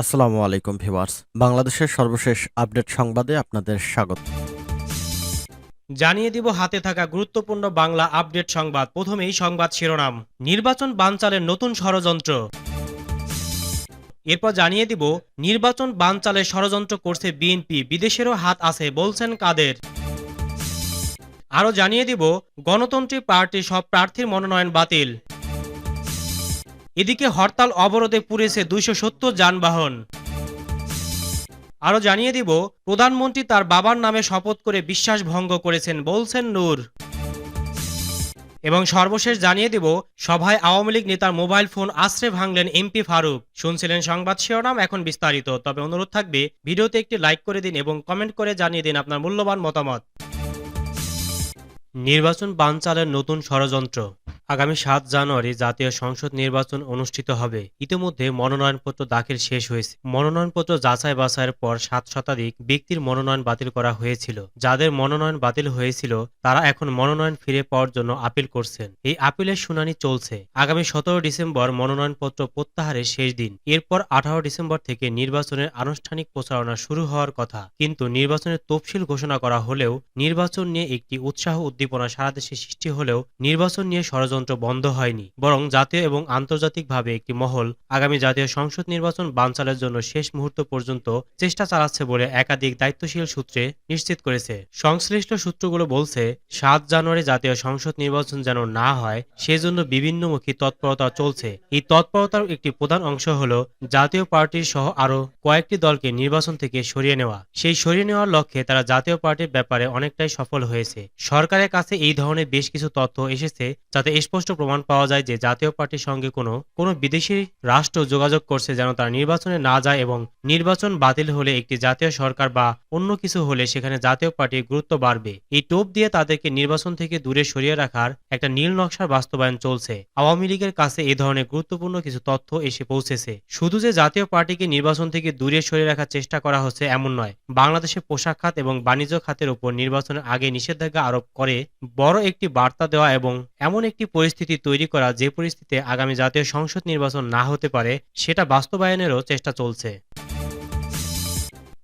আসসালামু আলাইকুম ভিউয়ার্স। বাংলাদেশের সর্বশেষ আপডেট সংবাদে আপনাদের স্বাগত। জানিয়ে দিব হাতে থাকা গুরুত্বপূর্ণ বাংলা আপডেট সংবাদ। প্রথমেই সংবাদ শিরোনাম, নির্বাচন বানচালের নতুন ষড়যন্ত্র। এরপর জানিয়ে দিব, নির্বাচন বানচালের ষড়যন্ত্র করছে বিএনপি, বিদেশেরও হাত আছে, বলছেন কাদের। আরও জানিয়ে দিব, গণতন্ত্রী পার্টি সব প্রার্থীর মনোনয়ন বাতিল। এদিকে হরতাল অবরোধে পুড়েছে দুইশো সত্তর যানবাহন। আরও জানিয়ে দিব, প্রধানমন্ত্রী তার বাবার নামে শপথ করে বিশ্বাস ভঙ্গ করেছেন বলছেন নূর। এবং সর্বশেষ জানিয়ে দিব, সভায় আওয়ামী লীগ নেতার মোবাইল ফোন আশ্রে ভাঙলেন এমপি ফারুক। শুনছিলেন সংবাদ শিরোনাম, এখন বিস্তারিত। তবে অনুরোধ থাকবে, ভিডিওতে একটি লাইক করে দিন এবং কমেন্ট করে জানিয়ে দিন আপনার মূল্যবান মতামত। নির্বাচন বানচালের নতুন ষড়যন্ত্র। আগামী সাত জানুয়ারি জাতীয় সংসদ নির্বাচন অনুষ্ঠিত হবে। ইতিমধ্যে মনোনয়নপত্র দাখিল শেষ হয়েছে। মনোনয়নপত্র যাচাই বাছাইয়ের পর সাত শতাধিক ব্যক্তির মনোনয়ন বাতিল করা হয়েছিল। যাদের মনোনয়ন বাতিল হয়েছিল, তারা এখন মনোনয়ন ফিরে পাওয়ার জন্য আপিল করছেন। এই আপিলের শুনানি চলছে। আগামী সতেরো ডিসেম্বর মনোনয়নপত্র প্রত্যাহারের শেষ দিন। এরপর আঠারো ডিসেম্বর থেকে নির্বাচনের আনুষ্ঠানিক প্রচারণা শুরু হওয়ার কথা। কিন্তু নির্বাচনের তফসিল ঘোষণা করা হলেও নির্বাচন নিয়ে একটি উৎসাহ উদ্দীপনা সারা দেশে সৃষ্টি হলেও নির্বাচন নিয়ে ষড়যন্ত্র বন্ধ হয়নি। বরং জাতীয় এবং আন্তর্জাতিকভাবে একটি মহল আগামী জাতীয় সংসদ নির্বাচন বানচালের জন্য শেষ মুহূর্ত পর্যন্ত চেষ্টা চালাচ্ছে বলে একাধিক দায়িত্বশীল সূত্রে নিশ্চিত করেছে। সংশ্লিষ্ট সূত্রগুলো বলছে, সাত জানুয়ারি জাতীয় সংসদ নির্বাচন যেন না হয়, সেজন্য বিভিন্নমুখী তৎপরতা চলছে। এই তৎপরতার একটি প্রধান অংশ হল জাতীয় পার্টির সহ আরও কয়েকটি দলকে নির্বাচন থেকে সরিয়ে নেওয়া। সেই সরিয়ে নেওয়ার লক্ষ্যে তারা জাতীয় পার্টির ব্যাপারে অনেকটাই সফল হয়েছে। সরকারের কাছে এই ধরনের বেশ কিছু তথ্য এসেছে যাতে স্পষ্ট প্রমাণ পাওয়া যায় যে জাতীয় পার্টির সঙ্গে কোনো কোনো বিদেশি রাষ্ট্র যোগাযোগ করছে যেন তারা নির্বাচনে না যায় এবং নির্বাচন বাতিল হলে একটি জাতীয় সরকার বা অন্য কিছু হলে সেখানে জাতীয় পার্টির গুরুত্ব বাড়বে। এই টোপ দিয়ে তাদেরকে নির্বাচন থেকে দূরে সরিয়ে রাখার একটা নীল নকশার বাস্তবায়ন চলছে। আওয়ামী লীগের কাছে এই ধরনের গুরুত্বপূর্ণ কিছু তথ্য এসে পৌঁছেছে। শুধু যে জাতীয় পার্টিকে নির্বাচন থেকে দূরে সরিয়ে রাখার চেষ্টা করা হচ্ছে এমন নয়। বাংলাদেশের পোশাক খাত এবং বাণিজ্য খাতের উপর নির্বাচনের আগে নিষেধাজ্ঞা আরোপ করে বড় একটি বার্তা দেওয়া এবং এমন একটি পরিস্থিতি তৈরি করা যে পরিস্থিতিতে আগামী জাতীয় সংসদ নির্বাচন না হতে পারে, সেটা বাস্তবায়নেরও চেষ্টা চলছে।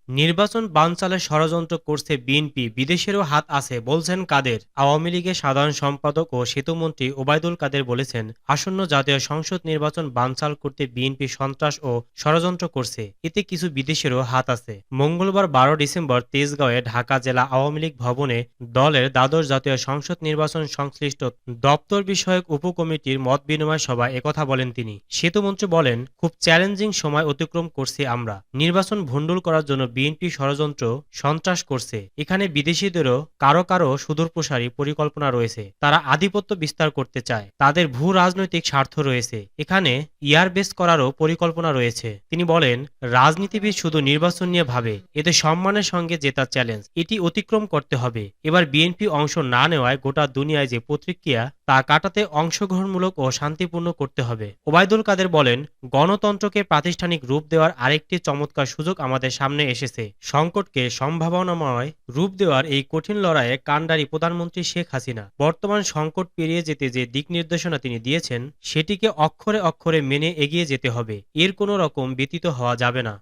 নির্বাচন বানচালের ষড়যন্ত্র করছে বিএনপি, বিদেশেরও হাত আছে, বলছেন কাদের। আওয়ামী লীগের সাধারণ সম্পাদক ও সেতুমন্ত্রী ওবায়দুল কাদের বলেছেন, আসন্ন জাতীয় সংসদ নির্বাচন বানচাল করতে বিএনপি সন্ত্রাস ও ষড়যন্ত্র করছে, এতে কিছু বিদেশেরও হাত আছে। মঙ্গলবার বারো ডিসেম্বর তেজগাঁওয়ে ঢাকা জেলা আওয়ামী লীগ ভবনে দলের দ্বাদশ জাতীয় সংসদ নির্বাচন সংশ্লিষ্ট দপ্তর বিষয়ক উপকমিটির মত বিনিময় সভায় একথা বলেন তিনি। সেতুমন্ত্রী বলেন, খুব চ্যালেঞ্জিং সময় অতিক্রম করছি আমরা। নির্বাচন ভণ্ডুল করার জন্য বিএনপি ষড়যন্ত্র সন্ত্রাস করছে। এখানে বিদেশিদেরও কারও কারও সুদূরপ্রসারী পরিকল্পনা রয়েছে। তারা আধিপত্য বিস্তার করতে চায়। তাদের ভূ রাজনৈতিক স্বার্থ রয়েছে। এখানে ইয়ারবেস করারও পরিকল্পনা রয়েছে। তিনি বলেন, রাজনীতিবিদ শুধু নির্বাচন নিয়ে ভাবে এতে সম্মানের সঙ্গে জেতার চ্যালেঞ্জ এটি অতিক্রম করতে হবে। এবার বিএনপি অংশ না নেওয়ায় গোটা দুনিয়ায় যে প্রতিক্রিয়া তা কাটাতে অংশগ্রহণমূলক ও শান্তিপূর্ণ করতে হবে। ওবায়দুল কাদের বলেন, গণতন্ত্রকে প্রাতিষ্ঠানিক রূপ দেওয়ার আরেকটি চমৎকার সুযোগ আমাদের সামনে এসেছে। সংকটকে সম্ভাবনাময় রূপ দেওয়ার এই কঠিন লড়াইয়ে কাণ্ডারি প্রধানমন্ত্রী শেখ হাসিনা। বর্তমান সংকট পেরিয়ে যেতে যে দিক নির্দেশনা তিনি দিয়েছেন, সেটিকে অক্ষরে অক্ষরে মেনে এগিয়ে যেতে হবে। এর কোনো রকম ব্যতীত হওয়া যাবে না।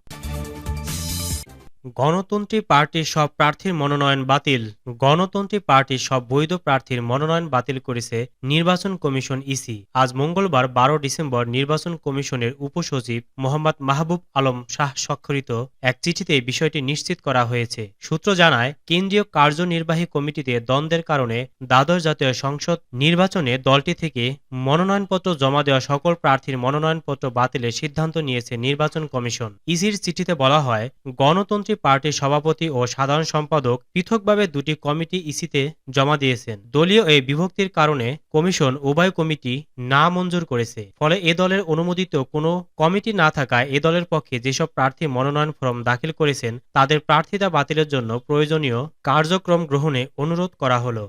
গণতন্ত্রী পার্টির সব প্রার্থীর মনোনয়ন বাতিল। গণতন্ত্রী পার্টির সব বৈধ প্রার্থীর মনোনয়ন বাতিল করেছে নির্বাচন কমিশন ইসি। আজ মঙ্গলবার বারো ডিসেম্বর নির্বাচন কমিশনের উপসচিব মোহাম্মদ মাহবুব আলম শাহ স্বাক্ষরিত এক চিঠিতে বিষয়টি নিশ্চিত করা হয়েছে। সূত্র জানায়, কেন্দ্রীয় কার্যনির্বাহী কমিটিতে দ্বন্দ্বের কারণে দ্বাদশ জাতীয় সংসদ নির্বাচনে দলটি থেকে মনোনয়নপত্র জমা দেওয়া সকল প্রার্থীর মনোনয়নপত্র বাতিলের সিদ্ধান্ত নিয়েছে নির্বাচন কমিশন। ইসির চিঠিতে বলা হয়, গণতন্ত্রী পার্টির সভাপতি ও সাধারণ সম্পাদক পৃথকভাবে দুটি কমিটি ইসিতে জমা দিয়েছেন। দলীয় এই বিভক্তির কারণে কমিশন উভয় কমিটি না মঞ্জুর করেছে। ফলে এ দলের অনুমোদিত কোনো কমিটি না থাকায় এ দলের পক্ষে যেসব প্রার্থী মনোনয়ন ফর্ম দাখিল করেছেন, তাদের প্রার্থিতা বাতিলের জন্য প্রয়োজনীয় কার্যক্রম গ্রহণে অনুরোধ করা হলো।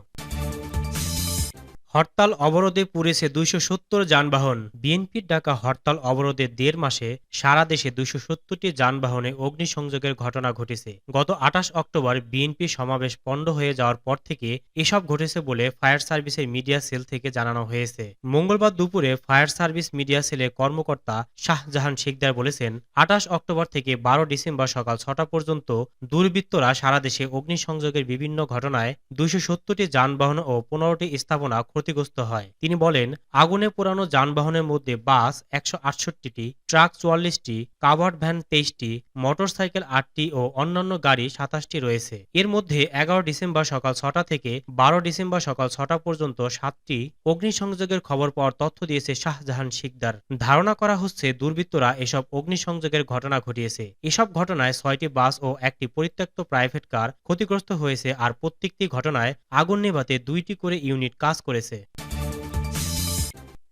হরতাল অবরোধে পুড়েছে দুইশো সত্তর যানবাহন। বিএনপির ডাকা হরতাল অবরোধে দেড় মাসে সারা দেশে দুইশো সত্তরটি যানবাহনে অগ্নিসংযোগের ঘটনা ঘটেছে। গত আঠাশ অক্টোবর বিএনপি সমাবেশ পণ্ড হয়ে যাওয়ার পর থেকে এসব ঘটেছে বলে ফায়ার সার্ভিসের মিডিয়া সেল থেকে জানানো হয়েছে। মঙ্গলবার দুপুরে ফায়ার সার্ভিস মিডিয়া সেলের কর্মকর্তা শাহজাহান শিকদার বলেছেন, আঠাশ অক্টোবর থেকে বারো ডিসেম্বর সকাল ছটা পর্যন্ত দুর্বৃত্তরা সারা দেশে অগ্নিসংযোগের বিভিন্ন ঘটনায় দুইশো সত্তরটি যানবাহন ও পনেরোটি স্থাপনা ক্ষতিগ্রস্ত হয়। তিনি বলেন, আগুনে পোড়ানো যানবাহনের মধ্যে বাস একশো আটষট্টিটি, ট্রাক চুয়াল্লিশটি, কাভার্ড ভ্যান তেইশটি, মোটরসাইকেল আটটি ও অন্যান্য গাড়ি সাতাশটি রয়েছে। এর মধ্যে এগারো ডিসেম্বর সকাল ছটা থেকে বারো ডিসেম্বর সকাল ছটা পর্যন্ত সাতটি অগ্নিসংযোগের খবর পাওয়ার তথ্য দিয়েছে শাহজাহান শিকদার। ধারণা করা হচ্ছে, দুর্বৃত্তরা এসব অগ্নিসংযোগের ঘটনা ঘটিয়েছে। এসব ঘটনায় ছয়টি বাস ও একটি পরিত্যক্ত প্রাইভেট কার ক্ষতিগ্রস্ত হয়েছে আর প্রত্যেকটি ঘটনায় আগুন নেভাতে দুইটি করে ইউনিট কাজ করেছে। 13.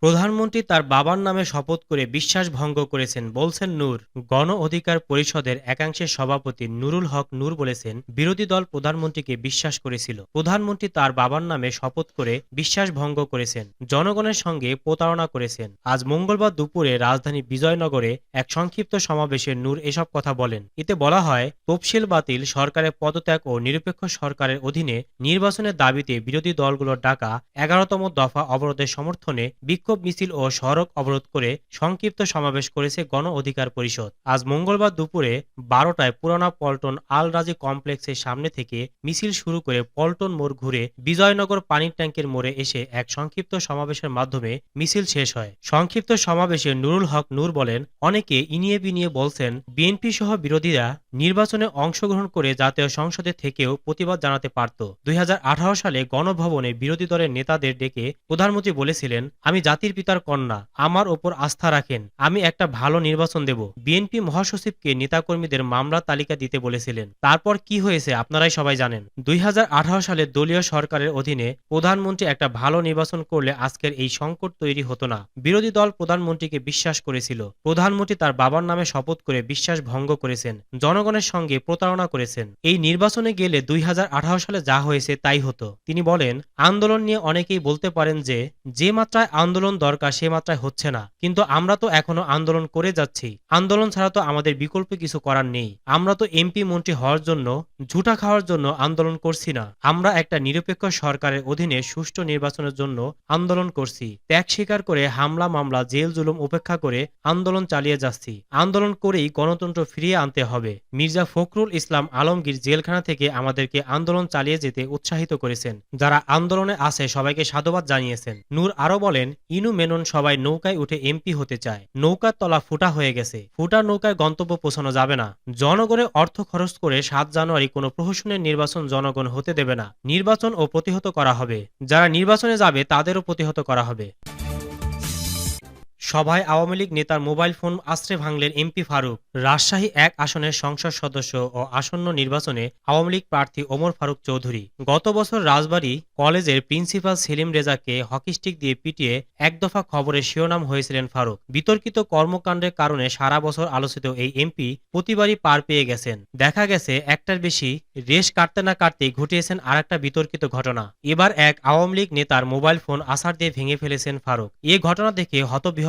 প্রধানমন্ত্রী তার বাবার নামে শপথ করে বিশ্বাস ভঙ্গ করেছেন বলছেন নূর। গণ অধিকার পরিষদের একাংশের সভাপতি নুরুল হক নূর বলেছেন, বিরোধী দল প্রধানমন্ত্রীকে বিশ্বাস করেছিল। প্রধানমন্ত্রী তার বাবার নামে শপথ করে বিশ্বাস ভঙ্গ করেছেন, জনগণের সঙ্গে প্রতারণা করেছেন। আজ মঙ্গলবার দুপুরে রাজধানী বিজয়নগরে এক সংক্ষিপ্ত সমাবেশে নূর এসব কথা বলেন। এতে বলা হয়, তফসিল বাতিল সরকারের পদত্যাগ ও নিরপেক্ষ সরকারের অধীনে নির্বাচনের দাবিতে বিরোধী দলগুলোর ডাকা এগারোতম দফা অবরোধের সমর্থনে বিক্ষোভ মিছিল ও সড়ক অবরোধ করে সংক্ষিপ্ত সমাবেশ করেছে গণ অধিকার পরিষদ। আজ মঙ্গলবার দুপুরে বারোটায় পুরানা পল্টন আল রাজি কমপ্লেক্সের সামনে থেকে মিছিল শুরু করে পল্টন মোড় ঘুরে বিজয়নগর পানির ট্যাঙ্কের মোড়ে এসে এক সংক্ষিপ্ত সমাবেশের মাধ্যমে মিছিল শেষ হয়। সংক্ষিপ্ত সমাবেশে নুরুল হক নূর বলেন, অনেকে ইনিয়ে বিনিয়ে বলছেন বিএনপি সহ বিরোধীরা নির্বাচনে অংশগ্রহণ করে জাতীয় সংসদে থেকেও প্রতিবাদ জানাতে পারত। দুই সালে গণভবনে বিরোধী দলের নেতাদের ডেকে প্রধানমন্ত্রী বলেছিলেন, আমি জাতির পিতার কন্যা, আমার ওপর আস্থা রাখেন, আমি একটা ভালো নির্বাচন দেব। বিএনপি মহাসচিবকে নেতাকর্মীদের মামলা তালিকা দিতে বলেছিলেন। তারপর কি হয়েছে আপনারাই সবাই জানেন। দুই হাজার আঠারো সালে দলীয় সরকারের অধীনে প্রধানমন্ত্রী একটা ভালো নির্বাচন করলে আজকের এই সংকট তৈরি হতো না। বিরোধী দল প্রধানমন্ত্রীকে বিশ্বাস করেছিল। প্রধানমন্ত্রী তার বাবার নামে শপথ করে বিশ্বাস ভঙ্গ করেছেন। জনগণের সঙ্গে প্রতারণা করেছেন। এই নির্বাচনে গেলে দুই হাজার আঠারো সালে যা হয়েছে তাই হতো। তিনি বলেন, আন্দোলন নিয়ে অনেকেই বলতে পারেন যে যে মাত্রায় আন্দোলন দরকার সে মাত্রায় হচ্ছে না। কিন্তু আমরা তো এখনও আন্দোলন করে যাচ্ছি। আন্দোলন ছাড়া তো আমাদের বিকল্প কিছু করার নেই। আমরা তো এমপি মন্ত্রী হওয়ার জন্য, ঝুটা খাওয়ার জন্য আন্দোলন করছি না। আমরা একটা নিরপেক্ষ সরকারের অধীনে সুষ্ঠু নির্বাচনের জন্য আন্দোলন করছি। ত্যাগ স্বীকার করে হামলা, মামলা, জেল, জুলুম উপেক্ষা করে আন্দোলন চালিয়ে যাচ্ছি। আন্দোলন করেই গণতন্ত্র ফিরিয়ে আনতে হবে। মির্জা ফখরুল ইসলাম আলমগীর জেলখানা থেকে আমাদেরকে আন্দোলন চালিয়ে যেতে উৎসাহিত করেছেন। যারা আন্দোলনে আছে, সবাইকে সাধুবাদ জানিয়েছেন। নূর আরও বলেন, ইনু মেনন সবাই নৌকায় উঠে এমপি হতে চায়। নৌকার তলা ফুটা হয়ে গেছে। ফুটা নৌকায় গন্তব্য পৌঁছানো যাবে না। জনগণের অর্থ খরচ করে সাত জানুয়ারি কোনো প্রহসনের নির্বাচন জনগণ হতে দেবে না। নির্বাচন ও প্রতিহত করা হবে। যারা নির্বাচনে যাবে, তাদেরও প্রতিহত করা হবে। সভায় আওয়ামী লীগ নেতার মোবাইল ফোন আশ্রে ভাঙলেন এমপি ফারুক। রাজশাহী এক আসনের সংসদ সদস্য ও আসন্ন নির্বাচনে আওয়ামী লীগ প্রার্থী ওমর ফারুক চৌধুরী। গত বছর রাজবাড়ী কলেজের প্রিন্সিপাল সেলিম রেজাকে হকিস্টিক দিয়ে পিটিয়ে এক দফা খবরে শিরোনাম হয়েছিলেন ফারুক। বিতর্কিত কর্মকাণ্ডের কারণে সারা বছর আলোচিত এই এমপি প্রতিবারই পার পেয়ে গেছেন। দেখা গেছে, একটার বেশি রেশ কাটতে না কাটতেই ঘটিয়েছেন আরেকটা বিতর্কিত ঘটনা। এবার এক আওয়ামী লীগ নেতার মোবাইল ফোন আসার দিয়ে ভেঙে ফেলেছেন ফারুক। এ ঘটনা দেখে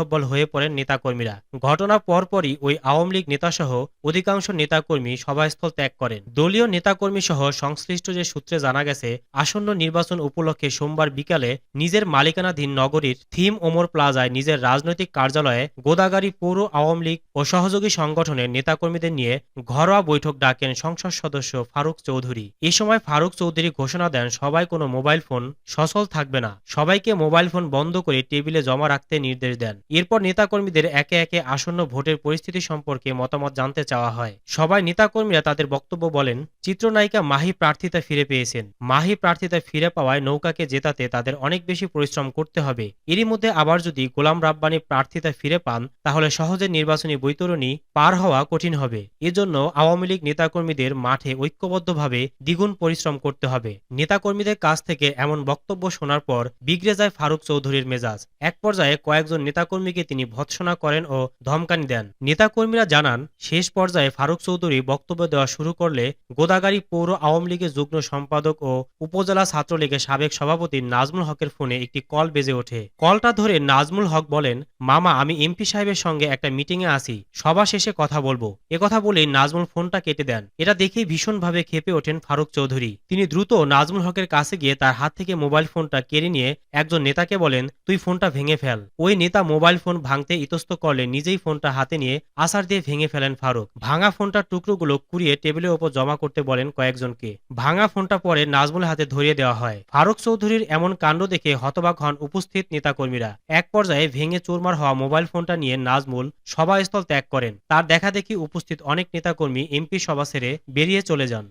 হতবিহব্বল হয়ে পড়েন নেতাকর্মীরা। ঘটনার পরপরই ওই আওয়ামী লীগ নেতাসহ অধিকাংশ নেতাকর্মী সভাস্থল ত্যাগ করেন। দলীয় নেতাকর্মী সহ সংশ্লিষ্ট যে সূত্রে জানা গেছে, আসন্ন নির্বাচন উপলক্ষে সোমবার বিকালে নিজের মালিকানাধীন নগরীর থিম ওমর প্লাজায় নিজের রাজনৈতিক কার্যালয়ে গোদাগাড়ি পৌর আওয়ামী লীগ ও সহযোগী সংগঠনের নেতাকর্মীদের নিয়ে ঘরোয়া বৈঠক ডাকেন সংসদ সদস্য ফারুক চৌধুরী। এ সময় ফারুক চৌধুরী ঘোষণা দেন, সবাই কোনো মোবাইল ফোন সচল থাকবে না। সবাইকে মোবাইল ফোন বন্ধ করে টেবিলে জমা রাখতে নির্দেশ দেন। এরপর নেতাকর্মীদের একে একে আসন্ন ভোটের পরিস্থিতি সম্পর্কে মতামত জানতে চাওয়া হয়। সবাই নেতাকর্মীরা তাদের বক্তব্য বলেন, চিত্রনায়িকা মাহি প্রার্থিতা ফিরে পেয়েছেন। মাহি প্রার্থিতা ফিরে পাওয়ায় নৌকাকে জেতাতে তাদের অনেক বেশি পরিশ্রম করতে হবে। এরই মধ্যে আবার যদি গোলাম রাব্বানি প্রার্থিতা ফিরে পান, তাহলে সহজে নির্বাচনী বৈতরণী পার হওয়া কঠিন হবে। এজন্য আওয়ামী লীগ নেতাকর্মীদের মাঠে ঐক্যবদ্ধভাবে দ্বিগুণ পরিশ্রম করতে হবে। নেতাকর্মীদের কাছ থেকে এমন বক্তব্য শোনার পর বিগড়ে যায় ফারুক চৌধুরীর মেজাজ। এক পর্যায়ে কয়েকজন নেতাকর্মী নেতাকর্মীকে তিনি ভৎসনা করেন ও ধমকানি দেন। নেতাকর্মীরা জানান, শেষ পর্যায়ে ফারুক চৌধুরী বক্তব্য দেওয়া শুরু করলে গোদাগাড়ি পৌর আওয়ামী লীগের যুগ্ম সম্পাদক ও উপজেলা ছাত্রলীগের সাবেক সভাপতি নাজমুল হকের ফোনে একটি কল বেজে ওঠে। কলটা ধরে নাজমুল হক বলেন, মামা, আমি এমপি সাহেবের সঙ্গে একটা মিটিংয়ে আছি, সভা শেষে কথা বলব। একথা বলেই নাজমুল ফোনটা কেটে দেন। এটা দেখেই ভীষণভাবে খেপে ওঠেন ফারুক চৌধুরী। তিনি দ্রুত নাজমুল হকের কাছে গিয়ে তার হাত থেকে মোবাইল ফোনটা কেড়ে নিয়ে একজন নেতাকে বলেন, তুই ফোনটা ভেঙে ফেল। ওই নেতা মোবাইল ফোন ভাঙতে ইতস্ত করলে নিজেই ফোনটা হাতে নিয়ে আসার দিয়ে ভেঙে ফেলেন ফারুক। ভাঙা ফোনটার টুকরোগুলো কুড়িয়ে টেবিলের ওপর জমা করতে বলেন কয়েকজনকে। ভাঙা ফোনটা পরে নাজমুল হাতে ধরিয়ে দেওয়া হয়। ফারুক চৌধুরীর এমন কাণ্ড দেখে হতবাক হন উপস্থিত নেতাকর্মীরা। এক পর্যায়ে ভেঙে চুরমার হওয়া মোবাইল ফোনটা নিয়ে নাজমুল সভাস্থল ত্যাগ করেন। তার দেখা দেখি উপস্থিত অনেক নেতাকর্মী এমপি সভা ছেড়ে বেরিয়ে চলে যান।